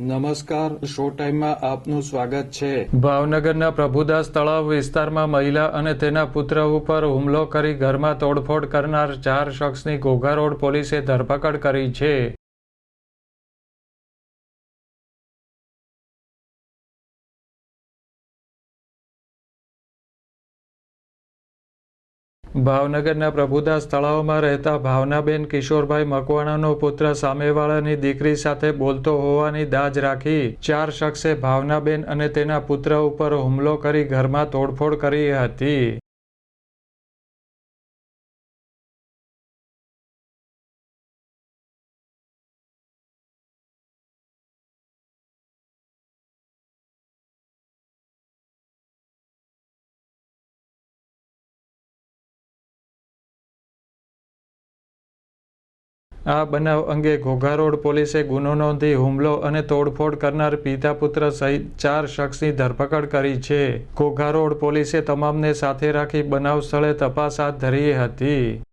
નમસ્કાર શો ટાઈમમાં આપનું સ્વાગત છે. ભાવનગરના પ્રભુદાસ તળાવ વિસ્તારમાં મહિલા અને તેના પુત્ર ઉપર હુમલો કરી ઘરમાં તોડફોડ કરનાર ચાર શખ્સની ઘોઘા રોડ પોલીસે ધરપકડ કરી છે. ભાવનગરના પ્રભુદાસ તળાવમાં રહેતા ભાવનાબેન કિશોરભાઈ મકવાણાનો પુત્ર સામેવાળાની દીકરી સાથે બોલતો હોવાની દાજ રાખી ચાર શખ્સે ભાવનાબેન અને તેના પુત્ર ઉપર હુમલો કરી ઘરમાં તોડફોડ કરી હતી. આ બનાવ અંગે ઘોઘારોડ પોલીસે ગુનો નોંધી હુમલો અને તોડફોડ કરનાર પિતા પુત્ર સહિત ચાર શખ્સની ધરપકડ કરી છે. ઘોઘારોડ પોલીસે તમામને સાથે રાખી બનાવ સ્થળે તપાસ હાથ ધરી હતી.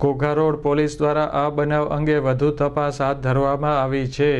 ઘોઘા રોડ પોલીસ દ્વારા આ બનાવ અંગે વધુ તપાસ હાથ ધરવામાં આવી છે.